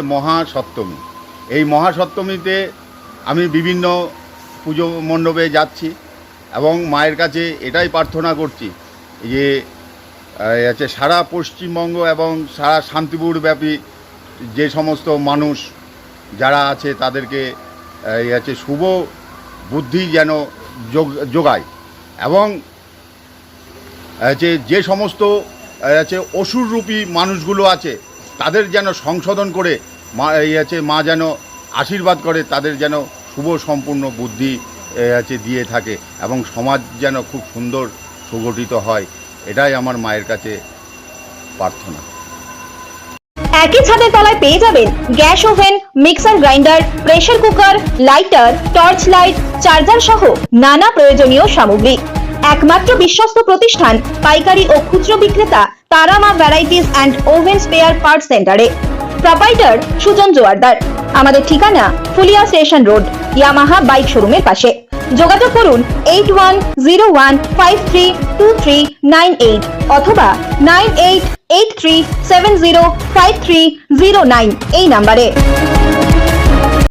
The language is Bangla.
মহাসপ্তমী। এই মহাসপ্তমীতে আমি বিভিন্ন পুজো মণ্ডপে যাচ্ছি এবং মায়ের কাছে এটাই প্রার্থনা করছি যে আছে সারা পশ্চিমবঙ্গ এবং সারা শান্তিপুর ব্যাপী যে সমস্ত মানুষ যারা আছে তাদেরকে আছে শুভ বুদ্ধি যেন যোগ- যোগায় এবং আছে যে সমস্ত আছে অসুররূপী মানুষগুলো আছে তাদের যেন সংশোধন করে মা, এই আছে, মা যেন আশীর্বাদ করে, তাদের যেন শুভ সম্পূর্ণ বুদ্ধি আছে, দিয়ে থাকে এবং সমাজ যেন খুব সুন্দর সুগঠিত হয়, এটাই আমার মায়ের কাছে প্রার্থনা। একই ছাদের তলায় পেয়ে যাবেন gas oven, mixer grinder, pressure cooker, lighter, torch light, charger সহ নানা প্রয়োজনীয় সামগ্রী। একমাত্র বিশ্বস্ত প্রতিষ্ঠান, পাইকারি ও খুচরো বিক্রেতা Tarama varieties and oven spare part সেন্টারে প্রোপাইটার সুজন জোয়ারদার। আমাদের ঠিকানা Fulia station road, Yamaha bike শোরুমের পাশে। যোগাযোগ করুন eight one zero one five three two three nine eight অথবা nine eight eight three seven zero five three zero nine এই নাম্বারে।